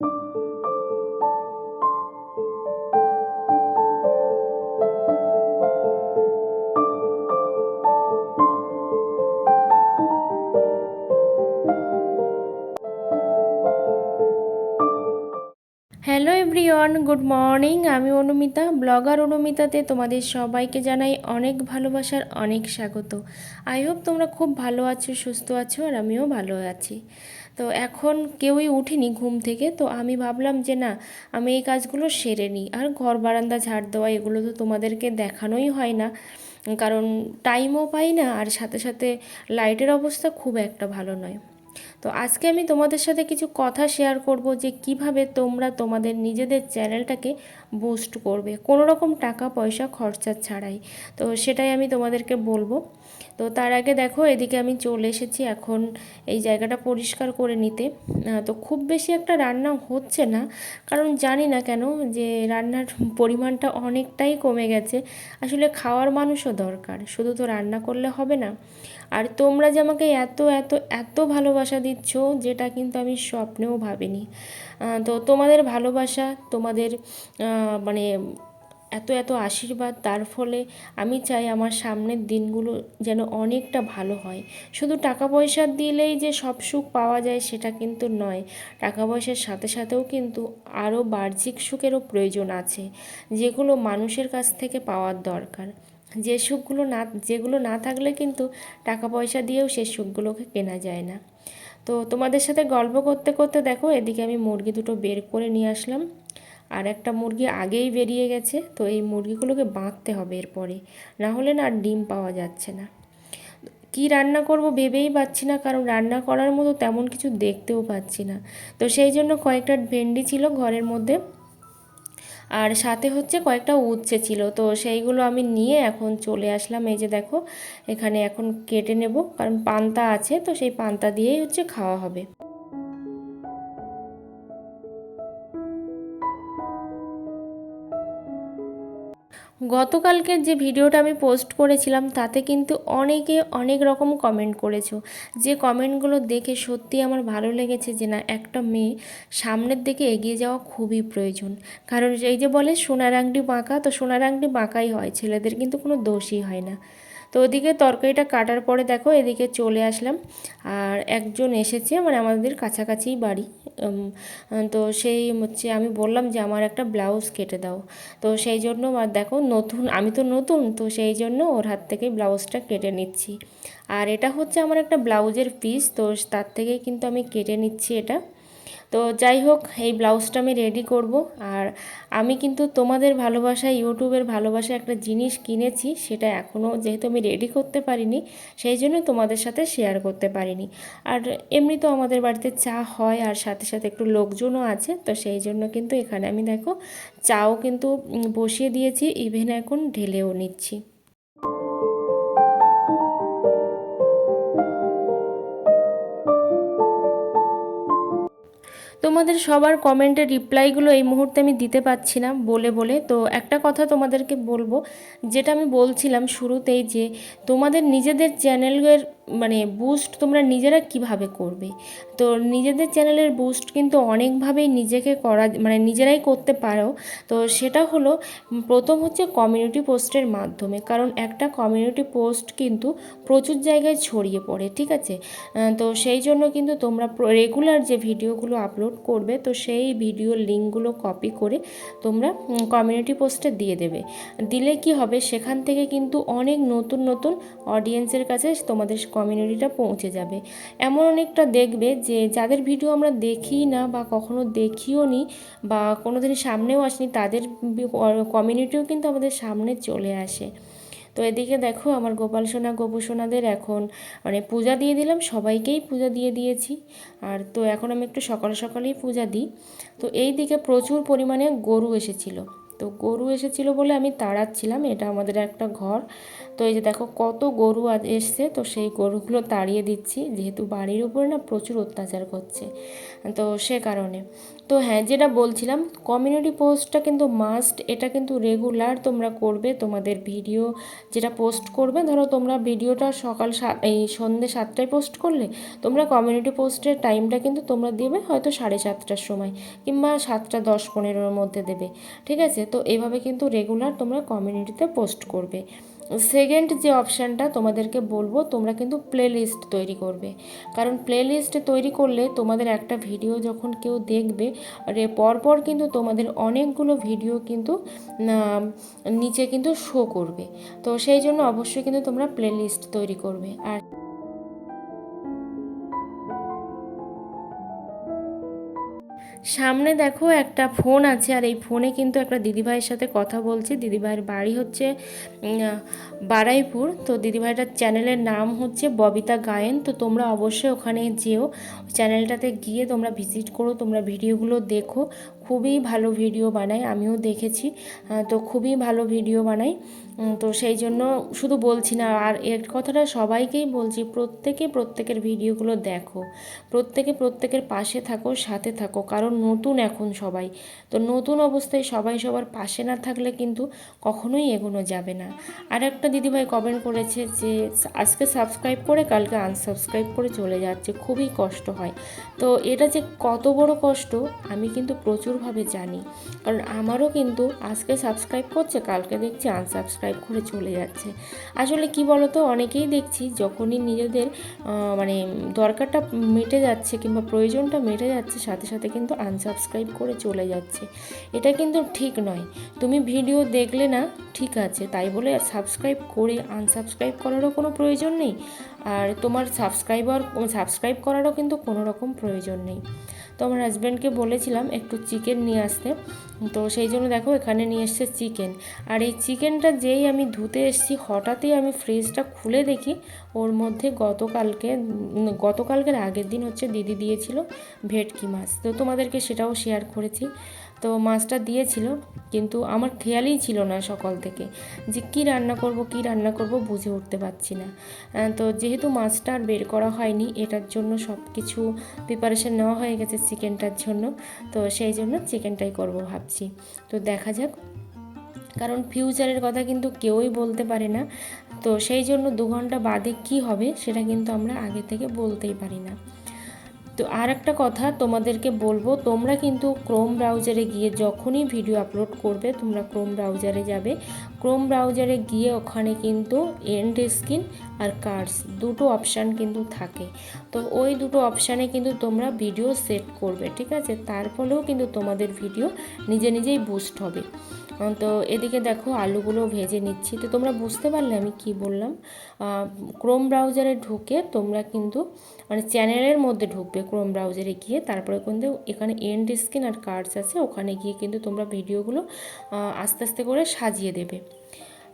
you everyone good morning আমি Anumita, blogger অনুমিতাতে তোমাদের সবাইকে জানাই অনেক ভালোবাসার অনেক স্বাগত। আই হোপ তোমরা খুব ভালো আছো, সুস্থ আছো, আর আমিও ভালো আছি। তো এখন কেউই উঠিনি ঘুম থেকে, তো আমি ভাবলাম যে না, আমি এই কাজগুলো সেরে নিই। আর ঘর বারান্দা ঝাড় দেওয়া, এগুলো তো তোমাদেরকে দেখানোই হয় না। কারণ টাইমও পাই না, আর সাথে সাথে লাইটের অবস্থা খুব একটা ভালো নয়। তো আজকে আমি তোমাদের সাথে কিছু কথা শেয়ার করব যে কীভাবে তোমরা তোমাদের নিজেদের চ্যানেলটাকে বুস্ট করবে। কোনো রকম টাকা, পয়সা, খরচা ছাড়াই। তো সেটাই আমি তোমাদেরকে বলব। তো তার আগে দেখো, এদিকে আমি চলে এসেছি এখন এই জায়গাটা পরিষ্কার করে নিতে। তো খুব বেশি একটা রান্না হচ্ছে না, কারণ জানি না কেন যে রান্নার পরিমাণটা অনেকটাই কমে গেছে। আসলে খাওয়ার মানুষও দরকার, শুধু তো রান্না করলে হবে না। আর তোমরা যে আমাকে এত এত এত ভালোবাসা দিচ্ছ যেটা কিন্তু আমি স্বপ্নেও ভাবিনি। তো তোমাদের ভালোবাসা, তোমাদের মানে এত এত আশীর্বাদ, তার ফলে আমি চাই আমার সামনের দিনগুলো যেন অনেকটা ভালো হয়। শুধু টাকা পয়সা দিলেই যে সব সুখ পাওয়া যায়, সেটা কিন্তু নয়। টাকা পয়সার সাথে সাথেও কিন্তু আরও বাহ্যিক সুখেরও প্রয়োজন আছে, যেগুলো মানুষের কাছ থেকে পাওয়ার দরকার। যে সুখগুলো না, যেগুলো না থাকলে কিন্তু টাকা পয়সা দিয়েও সে সুখগুলোকে কেনা যায় না। তো তোমাদের সাথে গল্প করতে করতে দেখো, এদিকে আমি মুরগি দুটো বের করে নিয়ে আসলাম। আর একটা মুরগি আগেই বেরিয়ে গেছে, তো এই মুরগিগুলোকে বাঁধতে হবে এরপরে। না হলে না আর ডিম পাওয়া যাচ্ছে না। কি রান্না করব ভেবেই পাচ্ছি না, কারণ রান্না করার মতো তেমন কিছু দেখতেও পাচ্ছি না। তো সেই জন্য কয়েকটা ভেন্ডি ছিল ঘরের মধ্যে। আর সাথে হচ্ছে কয়েকটা উচ্ছে ছিল। তো সেইগুলো আমি নিয়ে এখন চলে আসলাম। এই যে দেখো, এখানে এখন কেটে নেব, কারণ পান্তা আছে, তো সেই পান্তা দিয়েই হচ্ছে খাওয়া হবে। গতকালকের যে ভিডিওটা আমি পোস্ট করেছিলাম, তাতে কিন্তু অনেকে অনেক রকম কমেন্ট করেছ। যে কমেন্টগুলো দেখে সত্যি আমার ভালো লেগেছে যে না, একটা মেয়ে সামনের দিকে এগিয়ে যাওয়া খুবই প্রয়োজন। কারণ এই যে বলে সোনার আংটি বাঁকা, তো সোনার আংটি বাঁকাই হয়, ছেলেদের কিন্তু কোনো দোষই হয় না। তো ওদিকে তরকারিটা কাটার পরে দেখো এদিকে চলে আসলাম। আর একজন এসেছে মানে আমাদের কাছাকাছিই বাড়ি। তো সেই হচ্ছে আমি বললাম যে আমার একটা ব্লাউজ কেটে দাও। তো সেই জন্য আর দেখো নতুন, আমি তো নতুন, তো সেই জন্য ওর হাত থেকে ব্লাউজটা কেটে নিচ্ছি। আর এটা হচ্ছে আমার একটা ব্লাউজের পিস তো তার থেকেই কিন্তু আমি কেটে নিচ্ছি এটা। তো যাই হোক, এই ব্লাউজটা আমি রেডি করব। আর আমি কিন্তু তোমাদের ভালোবাসা ইউটিউবের ভালোবাসা একটা জিনিস কিনেছি, সেটা এখনও যেহেতু আমি রেডি করতে পারিনি, সেই জন্য তোমাদের সাথে শেয়ার করতে পারিনি। আর এমনি তো আমাদের বাড়িতে চা হয়, আর সাথে সাথে একটু লোকজনও আছে, তো সেই জন্য কিন্তু এখানে আমি দেখো, চাও কিন্তু বসিয়ে দিয়েছি ইভেন এখন ঢেলেও নিচ্ছি। তোমাদের সবার কমেন্টের রিপ্লাইগুলো এই মুহূর্তে আমি দিতে পারছি না বলে বলে। তো একটা কথা তোমাদেরকে বলব, যেটা আমি বলছিলাম শুরুতেই যে তোমাদের নিজেদের চ্যানেলের মানে বুস্ট তোমরা নিজেরা কীভাবে করবে? তো নিজেদের চ্যানেলের বুস্ট কিন্তু অনেকভাবেই নিজেকে করা মানে নিজেরাই করতে পারো। তো সেটা হলো, প্রথম হচ্ছে কমিউনিটি পোস্টের মাধ্যমে। কারণ একটা কমিউনিটি পোস্ট কিন্তু প্রচুর জায়গায় ছড়িয়ে পড়ে, ঠিক আছে? তো সেই জন্য কিন্তু তোমরা রেগুলার যে ভিডিওগুলো আপলোড করবে, তো সেই ভিডিও লিঙ্কগুলো কপি করে তোমরা কমিউনিটি পোস্টে দিয়ে দেবে। দিলে কি হবে? সেখান থেকে কিন্তু অনেক নতুন নতুন অডিয়েন্সের কাছে তোমাদের কমিউনিটিটা পৌঁছে যাবে। এমন অনেকটা দেখবে যে, যাদের ভিডিও আমরা দেখি না বা কখনো দেখিও নি বা কোনো দিন সামনেও আসেনি, তাদের কমিউনিটিও কিন্তু আমাদের সামনে চলে আসে। তো এদিকে দেখো, আমার গোপাল সোনা, গোপু সোনাদের এখন মানে পূজা দিয়ে দিলাম, সবাইকেই পূজা দিয়ে দিয়েছি। আর তো এখন আমি একটু সকাল সকালেই পূজা দিই। তো এই দিকে প্রচুর পরিমাণে গরু এসেছিল। তো গরু এসেছিল বলে আমি তাড়াচ্ছিলাম, এটা আমাদের একটা ঘর। তো এই যে দেখো কত গরু আজ এসছে, তো সেই গরুগুলো তাড়িয়ে দিচ্ছি। যেহেতু বাড়ির উপরে না প্রচুর অত্যাচার করছে, তো সে কারণে। তো হ্যাঁ যেটা বলছিলাম কমিউনিটি পোস্টটা কিন্তু মাস্ট এটা কিন্তু রেগুলার তোমরা করবে তোমাদের ভিডিও যেটা পোস্ট করবে। ধরো তোমরা ভিডিওটা সকাল এই সন্ধ্যে সাতটায় পোস্ট করলে, তোমরা কমিউনিটি পোস্টের টাইমটা কিন্তু তোমরা দেবে হয়তো সাড়ে সাতটার সময় কিংবা সাতটা দশ পনেরোর মধ্যে দেবে, ঠিক আছে? তো এভাবে কিন্তু রেগুলার তোমরা কমিউনিটিতে পোস্ট করবে। সেকেন্ড যে অপশানটা তোমাদেরকে বলব, তোমরা কিন্তু প্লে লিস্ট তৈরি করবে। কারণ প্লে লিস্ট তৈরি করলে তোমাদের একটা ভিডিও যখন কেউ দেখবে রে পরপর কিন্তু তোমাদের অনেকগুলো ভিডিও কিন্তু নিচে কিন্তু শো করবে। তো সেই জন্য অবশ্যই কিন্তু তোমরা প্লে লিস্ট তৈরি করবে। আর সামনে দেখো একটা ফোন আছে আর এই ফোনে কিন্তু একটা দিদিভাইয়ের সাথে কথা বলছি। দিদিভাইয়ের বাড়ি হচ্ছে বারাইপুর। তো দিদিভাইটার চ্যানেলের নাম হচ্ছে ববিতা গায়েন। তো তোমরা অবশ্যই ওখানে যেও। চ্যানেলটাতে গিয়ে তোমরা ভিজিট করো, তোমরা ভিডিওগুলো দেখো। খুবই ভালো ভিডিও বানায় আমিও দেখেছি। তো খুবই ভালো ভিডিও উম, তো সেই জন্য শুধু বলছি না আর এর কথাটা সবাইকেই বলছি প্রত্যেকে প্রত্যেকের ভিডিওগুলো দেখো। প্রত্যেকে প্রত্যেকের পাশে থাকো সাথে থাকো কারণ নতুন এখন সবাই। তো নতুন অবস্থায় সবাই সবার পাশে না থাকলে কিন্তু কখনোই এগোনো যাবে না। আর একটা দিদিভাই কমেন্ট করেছে যে আজকে সাবস্ক্রাইব করে কালকে আনসাবস্ক্রাইব করে চলে যাচ্ছে খুবই কষ্ট হয়। তো এটা যে কত বড় কষ্ট আমি কিন্তু প্রচুরভাবে জানি। কারণ আমারও কিন্তু আজকে সাবস্ক্রাইব করছে, কালকে দেখছি আনসাবস্ক্রাইব করে চলে যাচ্ছে। আসলে কি বলতো, অনেকেই দেখছি যখনই নিজেদের মানে দরকারটা মেটে যাচ্ছে কিংবা প্রয়োজনটা মেটে যাচ্ছে, সাথে সাথে কিন্তু আনসাবস্ক্রাইব করে চলে যাচ্ছে। এটা কিন্তু ঠিক নয়। তুমি ভিডিও দেখলে না, ঠিক আছে, তাই বলে সাবস্ক্রাইব করে আনসাবস্ক্রাইব করারও কোনো প্রয়োজন নেই। আর তোমার সাবস্ক্রাইবার সাবস্ক্রাইব করারও কিন্তু কোনো রকম প্রয়োজন নেই। তো আমার হাজব্যান্ডকে বলেছিলাম একটু চিকেন নিয়ে আসতে। তো সেই জন্য দেখো এখানে নিয়ে এসছে চিকেন আর এই চিকেনটা যেই আমি ধুতে এসেছি, হঠাৎই আমি ফ্রিজটা খুলে দেখি, ওর মধ্যে গতকালকে গতকালকের আগের দিন হচ্ছে দিদি দিয়েছিল ভেটকি মাছ। তো তোমাদেরকে সেটাও শেয়ার করেছি। তো মাছটা দিয়েছিল, কিন্তু আমার খেয়ালই ছিল না সকাল থেকে যে কি রান্না করব, কি রান্না করব বুঝে উঠতে পারছি না। তো যেহেতু মাছটা আর বের করা হয়নি, এটার জন্য সব কিছু প্রিপারেশন নেওয়া হয়ে গেছে চিকেনটার জন্য, তো সেই জন্য চিকেনটাই করব ভাবছি। তো দেখা যাক, কারণ ফিউচারের কথা কিন্তু কেউই বলতে পারে না, তো সেই জন্য দু ঘণ্টা বাদে কি হবে সেটা কিন্তু আমরা আগে থেকে বলতেই পারি না। তো আর একটা কথা তোমাদেরকে বলব, তোমরা কিন্তু ক্রোম ব্রাউজারে গিয়ে যখনই ভিডিও আপলোড করবে, তোমরা ক্রোম ব্রাউজারে যাবে। ক্রোম ব্রাউজারে গিয়ে ওখানে কিন্তু এন্ড স্ক্রিন আর কার্ডস দুটো অপশান কিন্তু থাকে। তো ওই দুটো অপশানে কিন্তু তোমরা ভিডিও সেট করবে, ঠিক আছে? তার ফলেও কিন্তু তোমাদের ভিডিও নিজে নিজেই বুস্ট হবে। তো এদিকে দেখো আলুগুলো ভেজে নিচ্ছি। তো তোমরা বুঝতে পারলে আমি কি বললাম? ক্রোম ব্রাউজারে ঢুকে তোমরা কিন্তু মানে চ্যানেলের মধ্যে ঢুকবে ক্রোম ব্রাউজারে গিয়ে। তারপরে কিন্তু এখানে এন্ড স্ক্রিন আর কার্ডস আছে, ওখানে গিয়ে কিন্তু তোমরা ভিডিওগুলো আস্তে আস্তে করে সাজিয়ে দেবে।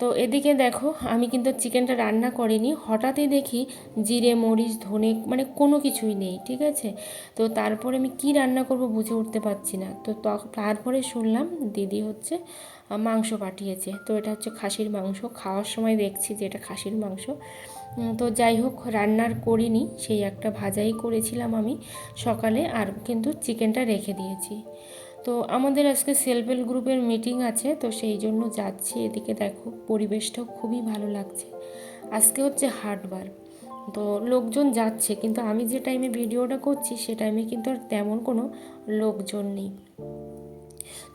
তো এদিকে দেখো, আমি কিন্তু চিকেনটা রান্না করিনি। হঠাৎই দেখি জিরে, মরিচ, ধনে মানে কোনো কিছুই নেই, ঠিক আছে? তো তারপরে আমি কি রান্না করব বুঝে উঠতে পারছি না। তো তারপরে শুনলাম দিদি হচ্ছে মাংস পাঠিয়েছে। তো এটা হচ্ছে খাসির মাংস। খাওয়ার সময় দেখছি যে এটা খাসির মাংস। তো যাই হোক, রান্নার করিনি, সেই একটা ভাজাই করেছিলাম আমি সকালে, আর কিন্তু চিকেনটা রেখে দিয়েছি। তো আমাদের আজকে সেলফ হেল্প গ্রুপের মিটিং আছে, তো সেই জন্য যাচ্ছি। এদিকে দেখো, পরিবেশটাও খুবই ভালো লাগছে। আজকে হচ্ছে হাটবার তো লোকজন যাচ্ছে, কিন্তু আমি যে টাইমে ভিডিওটা করছি, সে টাইমে কিন্তু আর তেমন কোনো লোকজন নেই।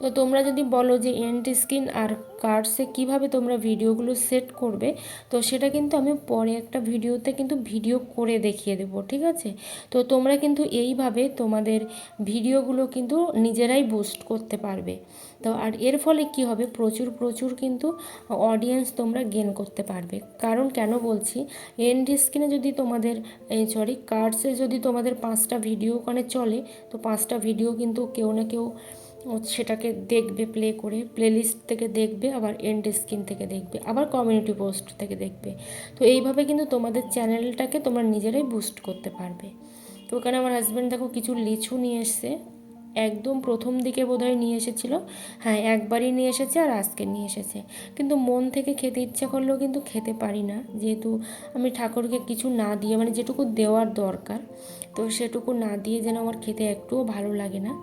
তো তোমরা যদি বলো যে এন্ড স্ক্রিন আর কার্ডসে কীভাবে তোমরা ভিডিওগুলো সেট করবে, তো সেটা কিন্তু আমি পরে একটা ভিডিওতে কিন্তু ভিডিও করে দেখিয়ে দেবো, ঠিক আছে? তো তোমরা কিন্তু এইভাবে তোমাদের ভিডিওগুলো কিন্তু নিজেরাই বুস্ট করতে পারবে। তো আর এর ফলে কি হবে? প্রচুর প্রচুর কিন্তু অডিয়েন্স তোমরা গেন করতে পারবে। কারণ কেন বলছি? এন্ড স্ক্রিনে যদি তোমাদের সরি কার্ডসে যদি তোমাদের পাঁচটা ভিডিও ওখানে চলে, তো পাঁচটা ভিডিও কিন্তু কেউ না কেউ সেটাকে দেখবে প্লে করে প্লেলিস্ট থেকে দেখবে, আবার এন্ড স্ক্রিন থেকে দেখবে, আবার কমিউনিটি পোস্ট থেকে দেখবে। তো এইভাবে কিন্তু তোমাদের চ্যানেলটাকে তোমরা নিজেরাই বুস্ট করতে পারবে। তো ওখানে আমার হাজব্যান্ড দেখো কিছু লিচু নিয়ে এসছে। একদম প্রথম দিকে বোধহয় নিয়ে এসেছিল। হ্যাঁ একবারই নিয়ে এসেছে আর আজকে নিয়ে এসেছে। কিন্তু মন থেকে খেতে ইচ্ছা করলেও কিন্তু খেতে পারি না। যেহেতু আমি ঠাকুরকে কিছু না দিয়ে মানে যেটুকু দেওয়ার দরকার, তো সেটুকু না দিয়ে যেন আমার খেতে একটুও ভালো লাগে না।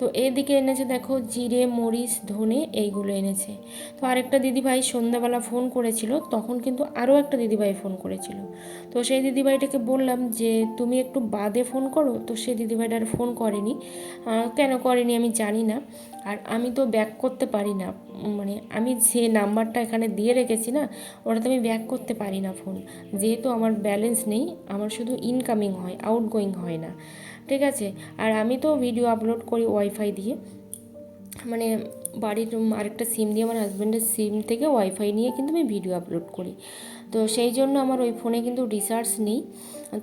তো এদিকে এনেছে দেখো জিরে, মরিচ, ধনে এইগুলো এনেছে। তো আরেকটা দিদিভাই সন্ধ্যাবেলা ফোন করেছিল, তখন কিন্তু আরও একটা দিদিভাই ফোন করেছিল। তো সেই দিদিভাইটাকে বললাম যে, তুমি একটু বাদে ফোন করো। তো সেই দিদিভাইটা আর ফোন করেনি। কেন করেনি আমি জানি না। আর আমি তো ব্যাক করতে পারি না। মানে আমি যে নাম্বারটা এখানে দিয়ে রেখেছি না, ওটাতে আমি ব্যাক করতে পারি না ফোন যেহেতু আমার ব্যালেন্স নেই, আমার শুধু ইনকামিং হয় আউটগোয়িং হয় না। ঠিক আছে? আর আমি তো ভিডিও আপলোড করি ওয়াইফাই দিয়ে। মানে বাড়ির আরেকটা সিম দিয়ে, আমার হাজব্যান্ডের সিম থেকে ওয়াইফাই নিয়ে কিন্তু আমি ভিডিও আপলোড করি। তো সেই জন্য আমার ওই ফোনে কিন্তু রিচার্জ নেই।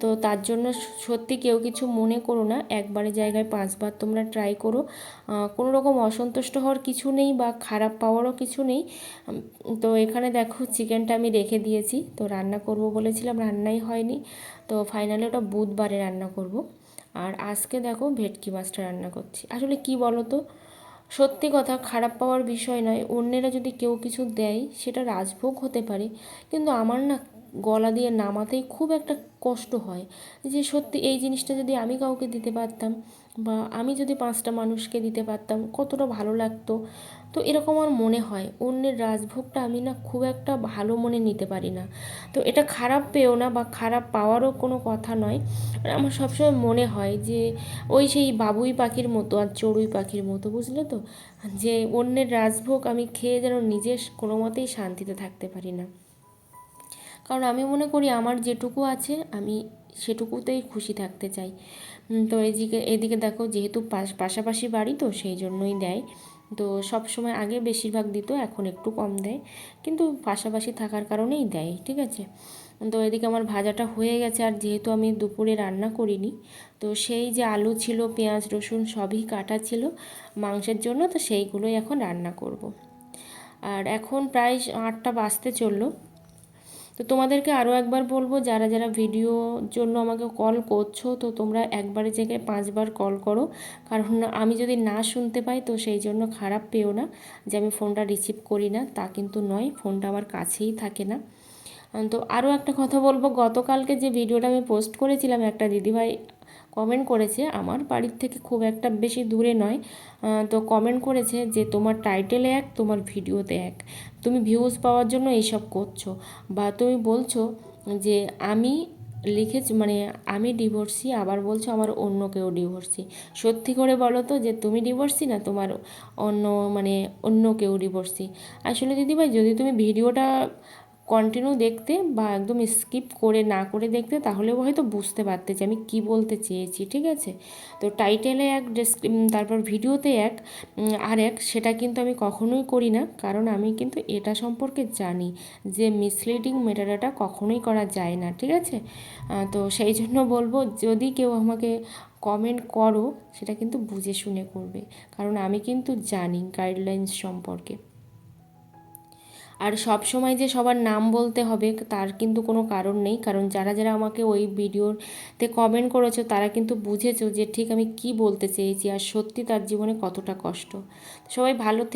তো তার জন্য সত্যি কেউ কিছু মনে করো না, একবারের জায়গায় পাঁচবার তোমরা ট্রাই করো। কোনো রকম অসন্তুষ্ট হওয়ার কিছু নেই বা খারাপ পাওয়ারও কিছু নেই। তো এখানে দেখো চিকেনটা আমি রেখে দিয়েছি। তো রান্না করব বলেছিলাম, রান্নাই হয়নি। তো ফাইনালি ওটা বুধবারে রান্না করব। আর আজকে দেখো ভেটকি মাছটা রান্না করছি। আসলে কি বলো তো সত্যি কথা খারাপ পাওয়ার বিষয় নয়, অন্যেরা যদি কেউ কিছু দেয় সেটা রাজভোগ হতে পারে, কিন্তু আমার না গলা দিয়ে নামাতেই খুব একটা কষ্ট হয়। যে সত্যি এই জিনিসটা যদি আমি কাউকে দিতে পারতাম বা আমি যদি পাঁচটা মানুষকে দিতে পারতাম, কতটা ভালো লাগতো। তো এরকম আমার মনে হয়, অন্যের রাজভোগটা আমি না খুব একটা ভালো মনে নিতে পারি না। তো এটা খারাপ পেও না বা খারাপ পাওয়ারও কোনো কথা নয়। আমার সবসময় মনে হয় যে, ওই সেই বাবুই পাখির মতো আর চড়ুই পাখির মতো, বুঝলে তো? যে অন্যের রাজভোগ আমি খেয়ে যেন নিজে কোনো মতেই শান্তিতে থাকতে পারি না। কারণ আমি মনে করি, আমার যেটুকু আছে, আমি সেটুকুতেই খুশি থাকতে চাই। তো এদিকে এদিকে দেখো যেহেতু পাশ, পাশাপাশি বাড়ি তো সেই জন্যই দেয়। তো সব সময় আগে বেশিরভাগ দিত, এখন একটু কম দেয়। কিন্তু পাশাপাশি থাকার কারণেই দেয়, ঠিক আছে? তো এদিকে আমার ভাজাটা হয়ে গেছে আর যেহেতু আমি দুপুরে রান্না করিনি, তো সেই যে আলু ছিল, পেঁয়াজ, রসুন সবই কাটা ছিল মাংসের জন্য, তো সেইগুলোই এখন রান্না করব। আর এখন প্রায় আটটা বাজতে চলল। তো তোমাদেরকে আরও একবার বলব, যারা যারা ভিডিওর জন্য আমাকে কল করছ, তো তোমরা একবারের জায়গায় পাঁচবার কল করো। কারণ আমি যদি না শুনতে পাই, তো সেই জন্য খারাপ পেও না যে আমি ফোনটা রিসিভ করি না, তা কিন্তু নয় ফোনটা আমার কাছেই থাকে না। তো আরও একটা কথা বলব, গতকালকে যে ভিডিওটা আমি পোস্ট করেছিলাম, একটা দিদিভাই কমেন্ট করেছে, আমার বাড়ির থেকে খুব একটা বেশি দূরে নয়। তো কমেন্ট করেছে যে, তোমার টাইটেলে এক, তোমার ভিডিওতে এক। তুমি ভিউজ পাওয়ার জন্য এইসব করছ। বা তুমি বলছো যে, আমি লিখেছি মানে আমি ডিভোর্সি আবার বলছো আমার অন্য কেউ ডিভোর্সি সত্যি করে বলো তো যে, তুমি ডিভোর্সি না, তোমার অন্য মানে অন্য কেউ ডিভোর্সি আসলে দিদিভাই, যদি তুমি ভিডিওটা কন্টিনিউ দেখতে বা একদম স্কিপ করে না করে দেখতে, তাহলেও হয়তো বুঝতে পারতে যে আমি কি বলতে চেয়েছি, ঠিক আছে? তো টাইটেলে এক তারপর ভিডিওতে এক আর এক, সেটা কিন্তু আমি কখনোই করি না, কারণ আমি কিন্তু এটা সম্পর্কে জানি যে মিসলিডিং মেটাডাটা কখনোই করা যায় না, ঠিক আছে? তো সেই জন্য বলব, যদি কেউ আমাকে কমেন্ট করো, সেটা কিন্তু বুঝে শুনে করবে, কারণ আমি কিন্তু জানি গাইডলাইন্স সম্পর্কে। আর সব সময় যে সবার নাম বলতে হবে, তার কিন্তু কোনো কারণ নেই। কারণ যারা যারা আমাকে ওই ভিডিওতে কমেন্ট করেছ, তারা কিন্তু বুঝেছ যে ঠিক আমি কি বলতে চেয়েছি আর সত্যি তার জীবনে কতটা কষ্ট। সবাই ভালো থেকে।